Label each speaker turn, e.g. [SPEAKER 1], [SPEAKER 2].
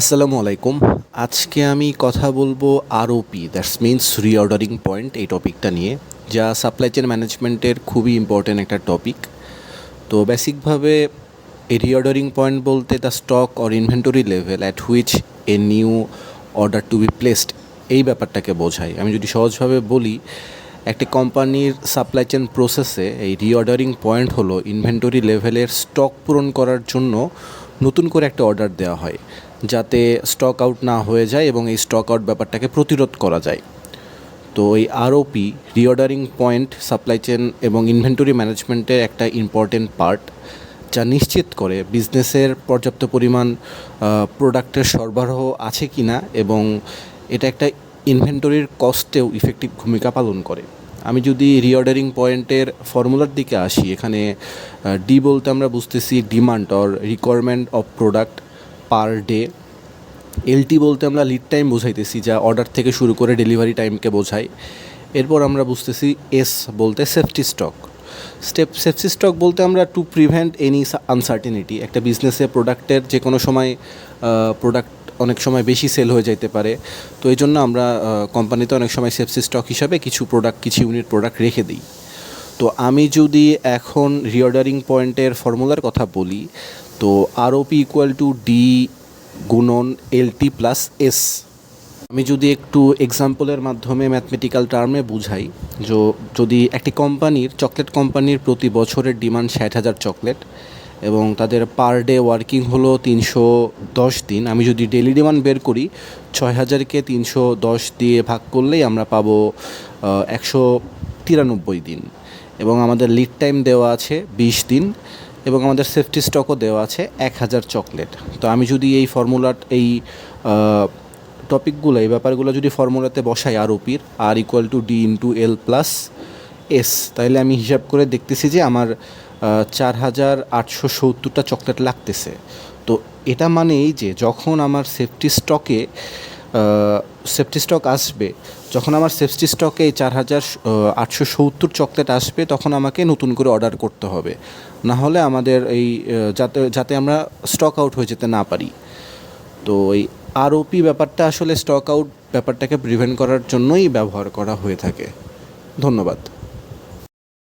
[SPEAKER 1] আসসালামু আলাইকুম। আজকে আমি কথা বলব ROP that's means reordering point এই টপিকটা নিয়ে, যা সাপ্লাই চেন ম্যানেজমেন্টের খুবই ইম্পর্টেন্ট একটা টপিক তো বেসিকভাবে এই রিঅর্ডারিং পয়েন্ট বলতে the stock or inventory level at which a new order to be placed এই ব্যাপারটাকে বোঝায়। আমি যদি সহজভাবে বলি, একটি কোম্পানির সাপ্লাই চেন প্রসেসে এই রিঅর্ডারিং পয়েন্ট হলো ইনভেন্টরি লেভেলের স্টক পূরণ করার জন্য নতুন করে একটা অর্ডার দেওয়া হয়। যাতে স্টক আউট না হয়ে যায় এবং এই স্টক আউট ব্যাপারটাকে প্রতিরোধ করা যায়। তো এই ROP reordering point supply chain এবং ইনভেন্টরি ম্যানেজমেন্টের একটা ইম্পর্টেন্ট পার্ট যা নিশ্চিত করে বিজনেসের পর্যাপ্ত পরিমাণ প্রোডাক্টের সরবরাহ আছে কি না এবং এটা একটা ইনভেন্টরির কস্টেও ইফেক্টিভ ভূমিকা পালন করে। আমি যদি রিঅর্ডারিং পয়েন্টের ফর্মুলার দিকে আসি, এখানে ডি বলতে আমরা বুঝতেছি demand or requirement of product per day. LT বলতে আমরা লিড টাইম বোঝাইতেছি, যা অর্ডার থেকে শুরু করে ডেলিভারি টাইমকে বোঝাই এরপর আমরা বুঝতেছি এস বলতে safety stock step safety stock বলতে আমরা টু প্রিভেন্ট এনি আনসার্টিনিটি একটা বিজনেসে প্রোডাক্টের যে কোনো সময় প্রোডাক্ট অনেক সময় বেশি সেল হয়ে যাইতে পারে। তো এই জন্য আমরা কোম্পানিতে অনেক সময় সেফটি স্টক হিসাবে কিছু প্রোডাক্ট কিছু ইউনিট প্রোডাক্ট রেখে দিই। তো আমি যদি এখন রিঅর্ডারিং পয়েন্টের ফর্মুলার কথা বলি তো আরওপি ইকুয়াল টু ডি গুণন এল টি প্লাস এস আমি যদি একটু এক্সাম্পলের মাধ্যমে ম্যাথমেটিক্যাল টার্মে বুঝাই, যে, যদি একটি কোম্পানির চকলেট কোম্পানির প্রতি বছরের ডিমান্ড ষাট হাজার চকলেট এবং তাদের পার ডে ওয়ার্কিং হলো তিনশো দশ দিন, আমি যদি ডেলি ডিমান্ড বের করি, ছয় হাজারকে তিনশো দশ দিয়ে ভাগ করলেই আমরা পাবো একশো তিরানব্বই দিন। এবং আমাদের লিড টাইম দেওয়া আছে বিশ দিন। এবং আমাদের সেফটি স্টকও দেওয়া আছে এক হাজার চকলেট তো আমি যদি এই ফর্মুলার এই টপিকগুলো এই ব্যাপারগুলো যদি ফর্মুলাতে বসাই R ওপির R equal to D into L plus S তাহলে আমি হিসাব করে দেখতেছি যে আমার চার হাজার আটশো সত্তরটা চকলেট লাগতেছে। তো এটা মানেই যে যখন আমার সেফটি স্টকে সেফটি স্টক আসবে। যখন আমার সেফটি স্টকে এই চার হাজার আটশো সত্তর চকলেট আসবে, তখন আমাকে নতুন করে অর্ডার করতে হবে। না হলে আমাদের এই যাতে যাতে আমরা স্টক আউট হয়ে যেতে না পারি। তো এই আরওপি ব্যাপারটা আসলে স্টক আউট ব্যাপারটাকে প্রিভেন্ট করার জন্যই ব্যবহার করা হয়ে থাকে। ধন্যবাদ।